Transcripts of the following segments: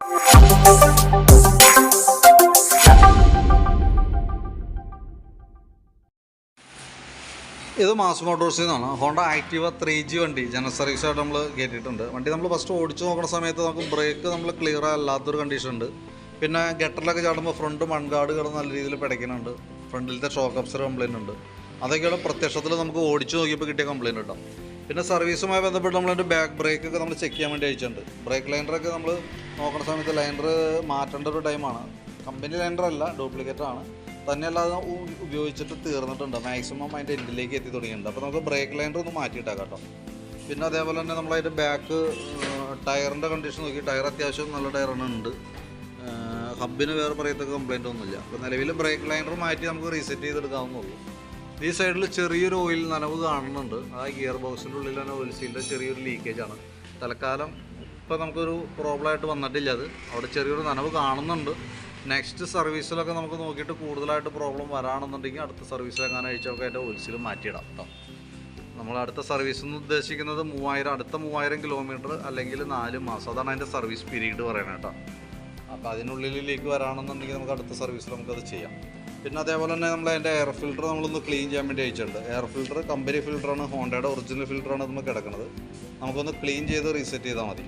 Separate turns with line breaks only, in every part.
ഇത് മാസ് മോട്ടോഴ്സിൽ നിന്നാണ്. ഹോണ്ട ആക്റ്റീവ ത്രീ ജി വണ്ടി ജനറൽ സർവീസായിട്ട് നമ്മൾ കയറ്റിയിട്ടുണ്ട് വണ്ടി നമ്മൾ ഫസ്റ്റ് ഓടിച്ചു നോക്കുന്ന സമയത്ത് നമുക്ക് ബ്രേക്ക് നമ്മൾ ക്ലിയർ അല്ലാത്തൊരു കണ്ടീഷൻ ഉണ്ട്. പിന്നെ ഗട്ടറിലൊക്കെ ചാടുമ്പോൾ ഫ്രണ്ട് മൺകാട് കിടന്ന് നല്ല രീതിയിൽ പിടയ്ക്കുന്നുണ്ട് ഫ്രണ്ടിലത്തെ ഷോക്ക് അപ്സർ കംപ്ലയിന്റ് ഉണ്ട്. അതൊക്കെയാണ് പ്രത്യക്ഷത്തിൽ നമുക്ക് ഓടിച്ചു നോക്കിയപ്പോൾ കിട്ടിയ കംപ്ലയിന്റ് കേട്ടോ. പിന്നെ സർവീസുമായി ബന്ധപ്പെട്ട് നമ്മളതിന്റെ ബാക്ക് ബ്രേക്ക് ഒക്കെ നമ്മൾ ചെക്ക് ചെയ്യാൻ വേണ്ടി അയച്ചിട്ടുണ്ട്. ബ്രേക്ക് ലൈനറൊക്കെ നമ്മൾ നോക്കുന്ന സമയത്ത് ലൈനർ മാറ്റേണ്ട ഒരു ടൈമാണ് കമ്പനി ലൈനർ അല്ല ഡ്യൂപ്ലിക്കേറ്റ് ആണ്. തന്നെയല്ല അത് ഉപയോഗിച്ചിട്ട് തീർന്നിട്ടുണ്ട്. മാക്സിമം അതിന്റെ എൻഡിലേക്ക് എത്തി തുടങ്ങിയിട്ടുണ്ട്. അപ്പോൾ നമുക്ക് ബ്രേക്ക് ലൈനർ ഒന്ന് മാറ്റിയിട്ടാ കേട്ടോ. പിന്നെ അതേപോലെ തന്നെ നമ്മളതിന്റെ ബാക്ക് ടയറിന്റെ കണ്ടീഷൻ നോക്കി. ടയർ അത്യാവശ്യം നല്ല ടയറാണ് ഉണ്ട്. ഹബിന് വേറെ പറയത്തക്ക കംപ്ലൈന്റ് ഒന്നുമില്ല. അപ്പോൾ നിലവിൽ ബ്രേക്ക് ലൈനർ മാറ്റി നമുക്ക് റീസെറ്റ് ചെയ്തെടുക്കാവുന്നുള്ളൂ ഈ സൈഡിൽ ചെറിയൊരു ഓയിൽ നനവ് കാണുന്നുണ്ട്. ആ ഗിയർ ബോക്സിന്റെ ഉള്ളിൽ തന്നെ ഓയിൽ സീലിന്റെ ചെറിയൊരു ലീക്കേജ് ആണ്. തൽക്കാലം ഇപ്പോൾ നമുക്കൊരു പ്രോബ്ലം ആയിട്ട് വന്നിട്ടില്ല അത്. അവിടെ ചെറിയൊരു നനവ് കാണുന്നുണ്ട്. നെക്സ്റ്റ് സർവീസിലൊക്കെ നമുക്ക് നോക്കിയിട്ട് കൂടുതലായിട്ട് പ്രോബ്ലം വരാണെന്നുണ്ടെങ്കിൽ അടുത്ത സർവീസ് എങ്ങനെ ഒക്കെ അതിന്റെ ഓയിൽ സീൽ മാറ്റിയിടാം കേട്ടോ നമ്മൾ അടുത്ത സർവീസ് എന്ന് ഉദ്ദേശിക്കുന്നത് മൂവായിരം അടുത്ത മൂവായിരം കിലോമീറ്റർ അല്ലെങ്കിൽ നാല് മാസം. അതാണ് അതിന്റെ സർവീസ് പീരീഡ് പറയണേട്ടോ അപ്പോൾ അതിനുള്ളിലേക്ക് വരാണെന്നുണ്ടെങ്കിൽ നമുക്ക് അടുത്ത സർവീസിൽ നമുക്കത് ചെയ്യാം. പിന്നെ അതേപോലെ തന്നെ നമ്മൾ അതിന്റെ എയർ ഫിൽറ്റർ നമ്മളൊന്ന് ക്ലീൻ ചെയ്യാൻ വേണ്ടി അയച്ചിട്ടുണ്ട്. എയർ ഫിൽറ്റർ കമ്പനി ഫിൽറ്ററാണ് ഹോണ്ടയുടെ ഒറിജിനൽ ഫിൽറ്ററാണ് നമ്മൾ കിടക്കുന്നത് നമുക്കൊന്ന് ക്ലീൻ ചെയ്ത് റീസെറ്റ് ചെയ്താൽ മതി.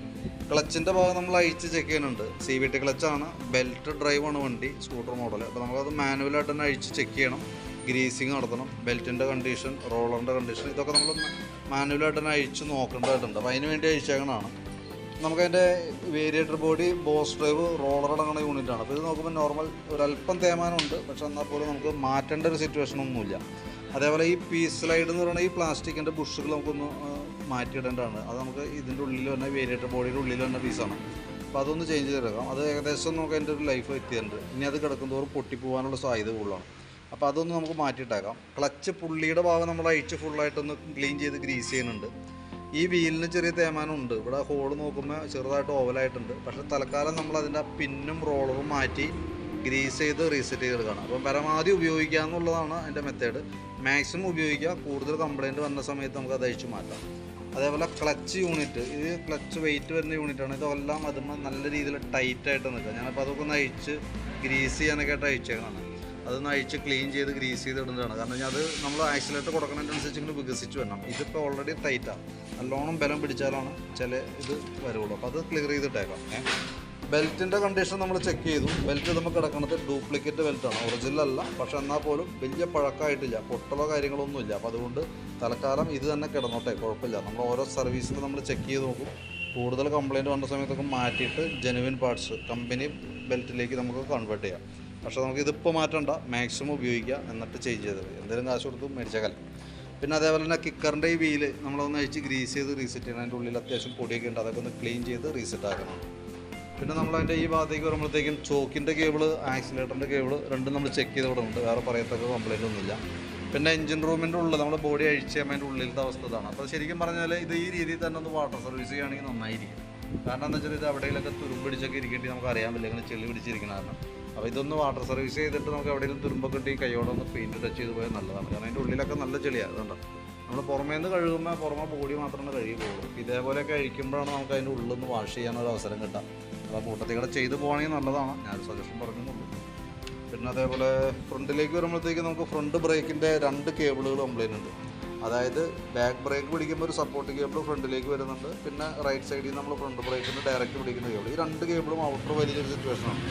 ക്ലച്ചിന്റെ ഭാഗം നമ്മൾ അയച്ച് ചെക്ക് ചെയ്യുന്നുണ്ട്. സി വി ടി ക്ലച്ചാണ് ബെൽറ്റ് ഡ്രൈവാണ് വണ്ടി സ്കൂട്ടർ മോഡൽ അപ്പോൾ നമുക്കത് മാനുവലായിട്ട് തന്നെ അഴിച്ച് ചെക്ക് ചെയ്യണം. ഗ്രീസിങ് നടത്തണം. ബെൽറ്റിന്റെ കണ്ടീഷൻ റോളറിന്റെ കണ്ടീഷൻ ഇതൊക്കെ നമ്മൾ മാനുവലായിട്ട് തന്നെ അഴിച്ച് നോക്കേണ്ടതായിട്ടുണ്ട്. അപ്പോൾ അതിന് വേണ്ടി അഴിച്ചേക്കണതാണ്. നമുക്കതിന്റെ variator body boss drive roller അടങ്ങുന്ന യൂണിറ്റാണ് അപ്പോൾ ഇത് നോക്കുമ്പോൾ നോർമൽ ഒരല്പം തേമാനമുണ്ട് പക്ഷെ എന്നാൽ പോലും നമുക്ക് മാറ്റേണ്ട ഒരു സിറ്റുവേഷൻ ഒന്നുമില്ല. അതേപോലെ ഈ പീസ് സ്ലൈഡ് എന്ന് പറയുന്ന ഈ പ്ലാസ്റ്റിക്കിന്റെ ബുഷുകൾ നമുക്കൊന്ന് മാറ്റിയിടേണ്ടതാണ്. അത് നമുക്ക് ഇതിന്റെ ഉള്ളിൽ വന്ന വേരിയേറ്റർ ബോഡിയുടെ ഉള്ളിൽ വന്ന പീസാണ് അപ്പോൾ അതൊന്ന് ചേഞ്ച് ചെയ്തെടുക്കാം. അത് ഏകദേശം നമുക്ക് അതിന്റെ ഒരു ലൈഫ് എത്തിയിട്ടുണ്ട്. ഇനി അത് കിടക്കുന്തോറും പൊട്ടിപ്പോകാനുള്ള സാധ്യത കൂടുതലാണ്. അപ്പോൾ അതൊന്ന് നമുക്ക് മാറ്റിയിട്ടേക്കാം. ക്ലച്ച് പുള്ളിയുടെ ഭാഗം നമ്മൾ അഴിച്ച് ഫുള്ളായിട്ടൊന്ന് ക്ലീൻ ചെയ്ത് ഗ്രീസ് ചെയ്യുന്നുണ്ട്. ഈ വീലിന് ചെറിയ തേമാനം ഉണ്ട് ഇവിടെ ഹോൾ നോക്കുമ്പോൾ ചെറുതായിട്ട് ഓവലായിട്ടുണ്ട് പക്ഷേ തൽക്കാലം നമ്മൾ അതിന്റെ പിന്നും റോളറും മാറ്റി ഗ്രീസ് ചെയ്ത് റീസെറ്റ് ചെയ്തെടുക്കണം അപ്പം പരമാവധി ഉപയോഗിക്കുക എന്നുള്ളതാണ് അതിന്റെ മെത്തേഡ് മാക്സിമം ഉപയോഗിക്കുക. കൂടുതൽ കംപ്ലൈന്റ് വന്ന സമയത്ത് നമുക്ക് അത് അഴിച്ചു മാറ്റാം. അതേപോലെ ക്ലച്ച് യൂണിറ്റ് ഇത് ക്ലച്ച് വെയിറ്റ് വരുന്ന യൂണിറ്റാണ് ഇതെല്ലാം അതുമ്പോൾ നല്ല രീതിയിൽ ടൈറ്റായിട്ട് നിൽക്കുക. ഞാനപ്പോൾ അതൊക്കെ ഒന്ന് അഴിച്ച് ഗ്രീസ് ചെയ്യാനൊക്കെ ആയിട്ട് അഴിച്ചേക്കണം അതൊന്ന് അഴിച്ച് ക്ലീൻ ചെയ്ത് ഗ്രീസ് ചെയ്ത് ഇടുന്നതാണ്. കാരണം ഞാൻ അത് നമ്മൾ ആക്സിലേറ്റർ കൊടുക്കുന്നതിനനുസരിച്ച് ഇങ്ങനെ വികസിച്ച് വരണം. ഇതിപ്പോൾ ഓൾറെഡി ടൈറ്റാണ് നല്ലോണം ബലം പിടിച്ചാലാണ് ചില ഇത് വരുള്ളൂ. അപ്പോൾ അത് ക്ലിയർ ചെയ്തിട്ടേക്കാം. ഏഹ് ബെൽറ്റിന്റെ കണ്ടീഷൻ നമ്മൾ ചെക്ക് ചെയ്തു. ബെൽറ്റ് നമുക്ക് കിടക്കുന്നത് ഡ്യൂപ്ലിക്കേറ്റ് ബെൽറ്റാണ് ഒറിജിനൽ അല്ല. പക്ഷെ എന്നാൽ പോലും വലിയ പഴക്കമായിട്ടില്ല. പൊട്ടലോ കാര്യങ്ങളൊന്നുമില്ല അപ്പോൾ അതുകൊണ്ട് തൽക്കാലം ഇത് തന്നെ കിടന്നോട്ടെ. കുഴപ്പമില്ല. നമ്മൾ ഓരോ സർവീസിലും നമ്മൾ ചെക്ക് ചെയ്ത് നോക്കും. കൂടുതൽ കംപ്ലയിന്റ് വന്ന സമയത്തൊക്കെ മാറ്റിയിട്ട് ജെനുവിൻ പാർട്സ് കമ്പനി ബെൽറ്റിലേക്ക് നമുക്ക് കൺവേർട്ട് ചെയ്യാം. പക്ഷേ നമുക്ക് ഇതിപ്പോൾ മാറ്റണ്ട. മാക്സിമം ഉപയോഗിക്കുക എന്നിട്ട് ചേഞ്ച് ചെയ്തത് എന്തെങ്കിലും കാശ് കൊടുത്ത് മേടിച്ചേക്കല്ല പിന്നെ അതേപോലെ തന്നെ കിക്കറിന്റെ ഈ വീൽ നമ്മളൊന്ന് അഴിച്ച് ഗ്രീസ് ചെയ്ത് റീസെറ്റ് ചെയ്യണം. അതിന്റെ ഉള്ളിൽ അത്യാവശ്യം പൊടിയൊക്കെ ഉണ്ട്. അതൊക്കെ ഒന്ന് ക്ലീൻ ചെയ്ത് റീസെറ്റ് ആക്കണം. പിന്നെ നമ്മൾ അതിന്റെ ഈ ഭാഗത്തേക്ക് വരുമ്പോഴത്തേക്കും ചോക്കിന്റെ കേബിൾ ആക്സിലേറ്ററിന്റെ കേബിൾ രണ്ടും നമ്മൾ ചെക്ക് ചെയ്ത് വിടുന്നുണ്ട് വേറെ പറയത്തക്ക കംപ്ലൈന്റ് ഒന്നുമില്ല. പിന്നെ എഞ്ചിൻ റൂമിന്റെ ഉള്ളിൽ നമ്മൾ ബോഡി അഴിച്ച് അതിന്റെ ഉള്ളിലത്തെ അവസ്ഥ ഇതാണ്. അപ്പോൾ ശരിക്കും പറഞ്ഞാൽ ഇത് ഈ രീതിയിൽ തന്നെ ഒന്ന് വാട്ടർ സർവീസ് ചെയ്യുകയാണെങ്കിൽ നന്നായിരിക്കും. കാരണം എന്താ വെച്ചാൽ ഇത് എവിടെയെങ്കിലൊക്കെ തുരുമ്പിടിച്ചൊക്കെ ഇരിക്കേണ്ടി നമുക്ക് അറിയാൻ പറ്റില്ല. ഇങ്ങനെ ചെളി പിടിച്ചിരിക്കുന്ന കാരണം. അപ്പോൾ ഇതൊന്ന് വാട്ടർ സർവീസ് ചെയ്തിട്ട് നമുക്ക് എവിടെയെങ്കിലും തുരുമ്പൊക്കെ ഇട്ട് ഈ കൈയോടൊന്ന് പെയിന്റ് ടച്ച് ചെയ്ത് പോയാൽ നല്ലതാണ്. കാരണം അതിന്റെ ഉള്ളിലൊക്കെ നല്ല ചെളിയാണ് അതുകൊണ്ട് നമ്മൾ പുറമേ നിന്ന് കഴുകുമ്പോൾ പുറമെ ബോഡി മാത്രമേ കഴുകുള്ളൂ ഇതേപോലെയൊക്കെ കഴിക്കുമ്പോഴാണ് നമുക്ക് അതിന്റെ ഉള്ളിൽ നിന്ന് വാഷ് ചെയ്യാനൊരു അവസരം കിട്ടുക. അപ്പോൾ കൂട്ടത്തിൽ കൂടെ ചെയ്ത് പോകണമെങ്കിൽ നല്ലതാണ്. ഞാനൊരു സജഷൻ പറഞ്ഞെന്നുള്ളൂ പിന്നെ അതേപോലെ ഫ്രണ്ടിലേക്ക് വരുമ്പോഴത്തേക്ക് നമുക്ക് ഫ്രണ്ട് ബ്രേക്കിന്റെ രണ്ട് കേബിളുകൾ കംപ്ലൈന്റ് ഉണ്ട്. അതായത് ബാക്ക് ബ്രേക്ക് പിടിക്കുമ്പോൾ ഒരു സപ്പോർട്ട് കേബിൾ ഫ്രണ്ടിലേക്ക് വരുന്നുണ്ട്. പിന്നെ റൈറ്റ് സൈഡിൽ നമ്മൾ ഫ്രണ്ട് ബ്രേക്കിന് ഡയറക്റ്റ് പിടിക്കുന്ന കേബിൾ ഈ രണ്ട് കേബിളും ഔട്ടർ വലിയൊരു സിറ്റുവേഷനാണ്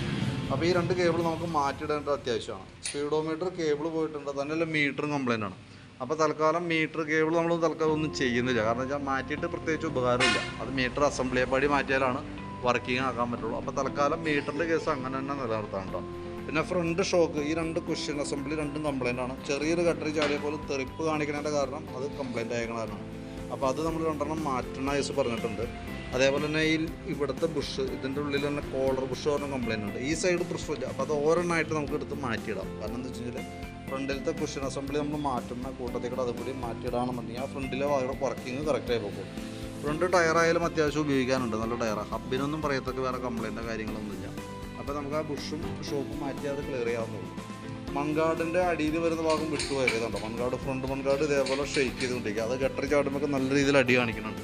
അപ്പോൾ ഈ രണ്ട് കേബിൾ നമുക്ക് മാറ്റിയിടേണ്ടത് അത്യാവശ്യമാണ്. സ്പീഡോമീറ്റർ കേബിൾ പോയിട്ടുണ്ട്. തന്നെയല്ല മീറ്ററും കംപ്ലൈന്റ് ആണ്. അപ്പോൾ തൽക്കാലം മീറ്റർ കേബിൾ നമ്മൾ തൽക്കാലം ഒന്നും ചെയ്യുന്നില്ല. കാരണം വെച്ചാൽ മാറ്റിയിട്ട് പ്രത്യേകിച്ച് ഉപകാരമില്ല. അത് മീറ്റർ അസംബ്ലിയെ പടി മാറ്റിയാലാണ് വർക്കിംഗ് ആക്കാൻ പറ്റുള്ളൂ. അപ്പോൾ തൽക്കാലം മീറ്ററിന്റെ കേസ് അങ്ങനെ തന്നെ നിലനിർത്താൻ കേട്ടോ പിന്നെ ഫ്രണ്ട് ഷോക്ക് ഈ രണ്ട് ക്വസ്റ്റ്യൻ അസംബ്ലി രണ്ടും കംപ്ലൈന്റ് ആണ്. ചെറിയൊരു കട്ടറി ചാടിയ പോലെ തെറിപ്പ് കാണിക്കുന്നതിന്റെ കാരണം അത് കംപ്ലൈന്റ് ആയ കാരണം അപ്പോൾ അത് നമ്മൾ രണ്ടെണ്ണം മാറ്റണ കേസ് പറഞ്ഞിട്ടുണ്ട്. അതേപോലെ തന്നെ ഈ ഇവിടുത്തെ ബുഷ് ഇതിന്റെ ഉള്ളിൽ തന്നെ കോളർ ബുഷ് പറഞ്ഞ കംപ്ലൈന്റ് ഉണ്ട്. ഈ സൈഡ് പ്രശ്നമില്ല അപ്പോൾ അത് ഓരോന്നായിട്ട് നമുക്ക് എടുത്ത് മാറ്റിയിടാം. കാരണം എന്താ വെച്ച് കഴിഞ്ഞാൽ ഫ്രണ്ടിലത്തെ കുഷൻ അസംബ്ലി നമ്മൾ മാറ്റുന്ന കൂട്ടത്തിൽ കൂടെ അതുകൂടി മാറ്റിയിടാണെന്നുണ്ടെങ്കിൽ ആ ഫ്രണ്ടിലെ വർക്കിംഗ് കറക്റ്റായി പോകും. ഫ്രണ്ട് ടയറായാലും അത്യാവശ്യം ഉപയോഗിക്കാനുണ്ട്. നല്ല ടയറാണ് ഹബിനൊന്നും പറയത്തക്ക വേറെ കംപ്ലൈന്റോ കാര്യങ്ങളൊന്നുമില്ല. അപ്പോൾ നമുക്ക് ആ ബുഷും ഷോപ്പും മാറ്റി അത് ക്ലിയർ ചെയ്യാവുന്നുള്ളൂ മൺകാടിന്റെ അടിയിൽ വരുന്ന ഭാഗം വിട്ടു പോയതുണ്ടോ മൺകാട് ഫ്രണ്ട് മൺകാട് ഇതേപോലെ ഷെയ്ക്ക് ചെയ്തുകൊണ്ടിരിക്കുക. അത് ഗട്ടറി ചാടുമ്പോൾ നല്ല രീതിയിൽ അടി കാണിക്കുന്നുണ്ട്.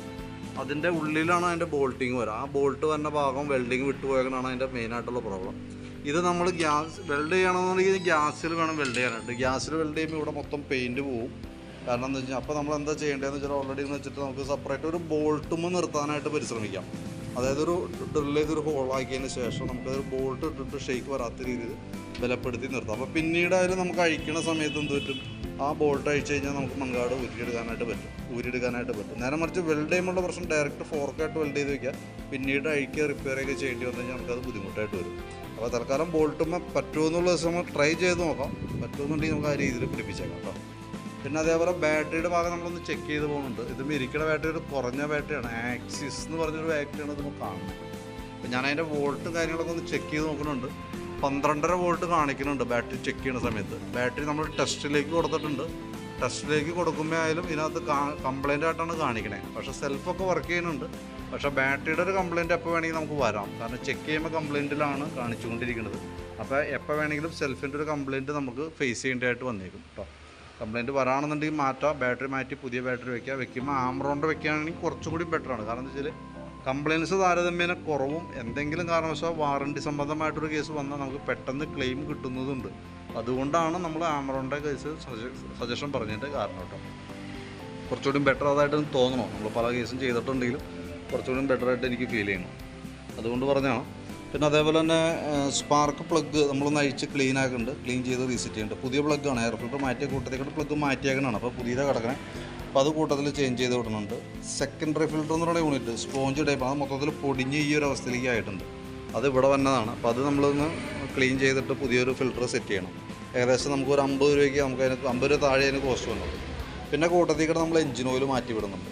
അതിന്റെ ഉള്ളിലാണ് അതിന്റെ ബോൾട്ടിങ് വരിക ആ ബോൾട്ട് വരുന്ന ഭാഗം വെൽഡിങ് വിട്ടുപോയതാണ് അതിന്റെ മെയിനായിട്ടുള്ള പ്രോബ്ലം ഇത് നമ്മൾ ഗ്യാസ് വെൽഡ് ചെയ്യണമെന്നുണ്ടെങ്കിൽ ഗ്യാസിൽ വേണം വെൽഡ് ചെയ്യാനായിട്ട്. ഗ്യാസിൽ വെൽഡ് ചെയ്യുമ്പോൾ ഇവിടെ മൊത്തം പെയിന്റ് പോവും. കാരണം എന്താ വെച്ചാൽ അപ്പോൾ നമ്മൾ എന്താ ചെയ്യേണ്ടതെന്ന് വെച്ചാൽ ഓൾറെഡി എന്ന് വെച്ചിട്ട് നമുക്ക് സെപ്പറേറ്റ് ഒരു ബോൾട്ടും നിർത്താനായിട്ട് പരിശ്രമിക്കാം. അതായത് ഒരു ഡ്രിൽ ചെയ്തൊരു ഹോളാക്കിയതിന് ശേഷം നമുക്കതൊരു ബോൾട്ട് ഇട്ടിട്ട് ഷേക്ക് വരാത്ത രീതിയിൽ ബലപ്പെടുത്തി നിർത്താം. അപ്പോൾ പിന്നീട് അതിൽ നമുക്ക് അഴിക്കണ സമയത്ത് എന്ത് പറ്റും? ആ ബോൾട്ട് അഴിച്ചു കഴിഞ്ഞാൽ നമുക്ക് മൺകാട് ഊരിയെടുക്കാനായിട്ട് പറ്റും. ഊരിയെടുക്കാനായിട്ട് പറ്റും. നേരെ മറിച്ച് വെൽഡ് ചെയ്യുമ്പോൾ പ്രശ്നം ഡയറക്റ്റ് ഫോർക്കായിട്ട് വെൽഡ് ചെയ്ത് വെക്കുക. പിന്നീട് അഴിക്കുക റിപ്പയർ ഒക്കെ ചെയ്യേണ്ടി വന്നു കഴിഞ്ഞാൽ നമുക്കത് ബുദ്ധിമുട്ടായിട്ട് വരും. അപ്പോൾ തൽക്കാലം ബോൾട്ടുമ്പോൾ പറ്റുമെന്നുള്ള ദിവസം ട്രൈ ചെയ്ത് നോക്കാം. പറ്റുമെന്നുണ്ടെങ്കിൽ നമുക്ക് ആ രീതിയിൽ പിടിപ്പിച്ചേക്കാം കേട്ടോ. പിന്നെ അതേപോലെ ബാറ്ററിയുടെ ഭാഗം നമ്മളൊന്ന് ചെക്ക് ചെയ്ത് പോകുന്നുണ്ട്. ഇത് ഇരിക്കുന്ന ബാറ്ററി ഒരു കുറഞ്ഞ ബാറ്ററിയാണ് ആക്സിസ് എന്ന് പറഞ്ഞൊരു ബാറ്ററിയാണ് ഇത് നമുക്ക് കാണുന്നത്. അപ്പം ഞാൻ അതിന്റെ വോൾട്ടും കാര്യങ്ങളൊക്കെ ഒന്ന് ചെക്ക് ചെയ്ത് നോക്കുന്നുണ്ട്. പന്ത്രണ്ടര വോൾട്ട് കാണിക്കുന്നുണ്ട് ബാറ്ററി ചെക്ക് ചെയ്യുന്ന സമയത്ത്. ബാറ്ററി നമ്മൾ ടെസ്റ്റിലേക്ക് കൊടുത്തിട്ടുണ്ട്. ടെസ്റ്റിലേക്ക് കൊടുക്കുമ്പോൾ ആയാലും ഇതിനകത്ത് കംപ്ലൈന്റ് ആയിട്ടാണ് കാണിക്കണേ. പക്ഷേ സെൽഫൊക്കെ വർക്ക് ചെയ്യുന്നുണ്ട്. പക്ഷേ ബാറ്ററിയുടെ ഒരു കംപ്ലൈന്റ് എപ്പോൾ വേണമെങ്കിൽ നമുക്ക് വരാം. കാരണം ചെക്ക് ചെയ്യുമ്പോൾ കംപ്ലൈന്റിലാണ് കാണിച്ചുകൊണ്ടിരിക്കുന്നത്. അപ്പോൾ എപ്പോൾ വേണമെങ്കിലും സെൽഫിന്റെ ഒരു കംപ്ലൈന്റ് നമുക്ക് ഫേസ് ചെയ്യേണ്ടതായിട്ട് വന്നേക്കും. കേട്ടോ കംപ്ലൈന്റ് വരാണെന്നുണ്ടെങ്കിൽ മാറ്റാം. ബാറ്ററി മാറ്റി പുതിയ ബാറ്ററി വയ്ക്കുക വെക്കുമ്പോൾ ആമറോണ്ട് വെക്കുകയാണെങ്കിൽ കുറച്ചും കൂടി ബെറ്ററാണ് കാരണം എന്താ വെച്ചാൽ കംപ്ലൈൻസ് താരതമ്യേന കുറവും. എന്തെങ്കിലും കാരണവശാൽ വാറണ്ടി സംബന്ധമായിട്ടൊരു കേസ് വന്നാൽ നമുക്ക് പെട്ടെന്ന് ക്ലെയിം കിട്ടുന്നതുണ്ട്. അതുകൊണ്ടാണ് നമ്മൾ ആമറോണിന്റെ കേസ് സജഷൻ പറഞ്ഞതിന്റെ കാരണം കേട്ടോ. കുറച്ചുകൂടി ബെറ്റർ അതായിട്ട് തോന്നണം? നമ്മൾ പല കേസും ചെയ്തിട്ടുണ്ടെങ്കിലും കുറച്ചുകൂടി ബെറ്ററായിട്ട് എനിക്ക് ഫീൽ ചെയ്യണം. അതുകൊണ്ട് പറഞ്ഞാണ് പിന്നെ അതേപോലെ തന്നെ സ്പാർക്ക് പ്ലഗ് നമ്മളൊന്ന് അഴിച്ച് ക്ലീൻ ആക്കുന്നുണ്ട് ക്ലീൻ ചെയ്ത് റീസെറ്റ് ചെയ്യുന്നുണ്ട് പുതിയ പ്ലഗ്ഗാണ് എയർ ഫിൽറ്റർ മാറ്റിയ കൂട്ടത്തേക്കൂടെ പ്ലഗ് മാറ്റിയേക്കണാണ് അപ്പോൾ പുതിയതാണ് കിടക്കണേ. അപ്പോൾ അത് കൂട്ടത്തിൽ ചേഞ്ച് ചെയ്ത് വിടുന്നുണ്ട് സെക്കൻഡറി ഫിൽറ്റർ എന്ന് പറയുന്ന യൂണിറ്റ് സ്പോഞ്ച് ടൈപ്പ് അത് മൊത്തത്തിൽ പൊടിഞ്ഞ് ഈ ഒരു അവസ്ഥയിലേക്ക് ആയിട്ടുണ്ട്. അത് ഇവിടെ വന്നതാണ്. അപ്പോൾ അത് നമ്മളൊന്ന് ക്ലീൻ ചെയ്തിട്ട് പുതിയൊരു ഫിൽറ്റർ സെറ്റ് ചെയ്യണം. ഏകദേശം നമുക്ക് ഒരു അമ്പത് രൂപയ്ക്ക് നമുക്ക് അതിന് അമ്പത് രൂപ താഴെ അതിന് കോസ്റ്റ് വന്നത് പിന്നെ കൂട്ടത്തിൽ കൂടെ നമ്മൾ എഞ്ചിൻ ഓയിൽ മാറ്റി വിടുന്നുണ്ട്.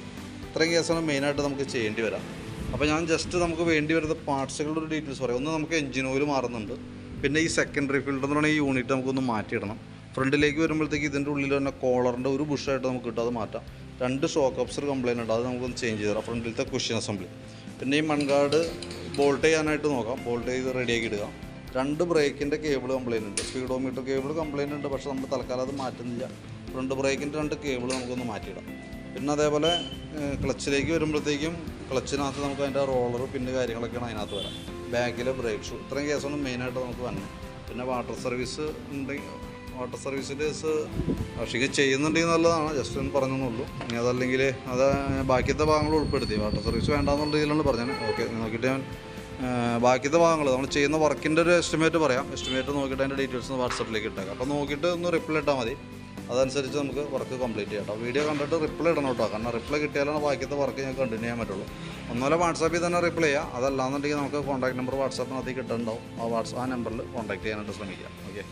ഇത്രയും കേസാണ് മെയിനായിട്ട് നമുക്ക് ചെയ്യേണ്ടി വരാം. അപ്പോൾ ഞാൻ ജസ്റ്റ് നമുക്ക് വേണ്ടി വരുന്ന പാർട്സുകളുടെ ഒരു ഡീറ്റെയിൽസ് പറയാം. ഒന്ന് നമുക്ക് എഞ്ചിൻ ഓയിൽ മാറുന്നുണ്ട്. പിന്നെ ഈ സെക്കൻഡറി ഫിൽറ്റർ എന്ന് പറയുന്ന ഈ യൂണിറ്റ് നമുക്കൊന്ന് മാറ്റിയിടണം. ഫ്രണ്ടിലേക്ക് വരുമ്പോഴത്തേക്ക് ഇതിന്റെ ഉള്ളിൽ തന്നെ കോളറിന്റെ ഒരു ബുഷായിട്ട് നമുക്ക് കിട്ടും. അത് മാറ്റാം. രണ്ട് ഷോക്ക് അപ്സർ കംപ്ലൈന്റ് ഉണ്ട്. അത് നമുക്കൊന്ന് ചേഞ്ച് ചെയ്ത് തരാം. ഫ്രണ്ടിലത്തെ കുഷ്യൻ അസംബ്ലി പിന്നെ ഈ മൺഗാർഡ് ബോൾട്ട് ചെയ്യാനായിട്ട് നോക്കാം. ബോൾട്ട് ചെയ്ത് റെഡിയാക്കി ഇടുക. രണ്ട് ബ്രേക്കിന്റെ കേബിൾ കംപ്ലൈന്റ് ഉണ്ട്. സ്പീഡോമീറ്റർ കേബിൾ കംപ്ലൈന്റ് ഉണ്ട്. പക്ഷേ നമ്മൾ തൽക്കാലം അത് മാറ്റുന്നില്ല. ഫ്രണ്ട് ബ്രേക്കിന്റെ രണ്ട് കേബിൾ നമുക്കൊന്ന് മാറ്റിയിടാം. പിന്നെ അതേപോലെ ക്ലച്ചിലേക്ക് വരുമ്പോഴത്തേക്കും ക്ലച്ചിനകത്ത് നമുക്ക് അതിന്റെ റോളർ പിന്നെ കാര്യങ്ങളൊക്കെയാണ് അതിനകത്ത് വരാം. ബാക്കിലെ ബ്രേക്ക് ഷൂ ഇത്രയും കേസാണ് മെയിനായിട്ട് നമുക്ക് വന്നത് പിന്നെ വാട്ടർ സർവീസ് ഉണ്ടെങ്കിൽ വാട്ടർ സർവീസിന്റെ പക്ഷേ ചെയ്യുന്നുണ്ടെങ്കിൽ നല്ലതാണ്. ജസ്റ്റ് ഒന്ന് പറഞ്ഞെന്നുള്ളൂ ഇനി അതല്ലെങ്കിൽ അത് ബാക്കിയത്തെ ഭാഗങ്ങൾ ഉൾപ്പെടുത്തി. വാട്ടർ സർവീസ് വേണ്ടാന്നുള്ള രീതിയിലാണ് പറഞ്ഞത് ഓക്കെ നോക്കിയിട്ട് ഞാൻ ബാക്കിയത്തെ ഭാഗങ്ങൾ നമ്മൾ ചെയ്യുന്ന വർക്കിന്റെ ഒരു എസ്റ്റിമേറ്റ് പറയാം. എസ്റ്റിമേറ്റ് നോക്കിയിട്ട് അതിന്റെ ഡീറ്റെയിൽസ് വാട്സപ്പിലേക്ക് ഇട്ടേക്കാം. അപ്പോൾ നോക്കിയിട്ട് ഒന്ന് റിപ്ലൈ ഇട്ടാൽ മതി. അതനുസരിച്ച് നമുക്ക് വർക്ക് കംപ്ലീറ്റ് ചെയ്യാം കേട്ടോ വീഡിയോ കണ്ടിട്ട് റിപ്ലൈ ഇടണം കേട്ടോ കാരണം റിപ്ലൈ കിട്ടിയാലാണ് ബാക്കിയത്തെ വർക്ക് ഞാൻ കണ്ടിന്യൂ ചെയ്യാൻ പറ്റുള്ളൂ. ഒന്നുമല്ല വാട്സാപ്പിൽ തന്നെ റിപ്ലൈ ചെയ്യാം. അതല്ലാന്നുണ്ടെങ്കിൽ നമുക്ക് കോൺടാക്ട് നമ്പർ വാട്സാപ്പിനകത്ത് കിട്ടുന്നുണ്ടാവും ആ വാട്സ് ആ നമ്പറിൽ കോൺടാക്ട് ചെയ്യാനായിട്ട് ശ്രമിക്കാം. ഓക്കെ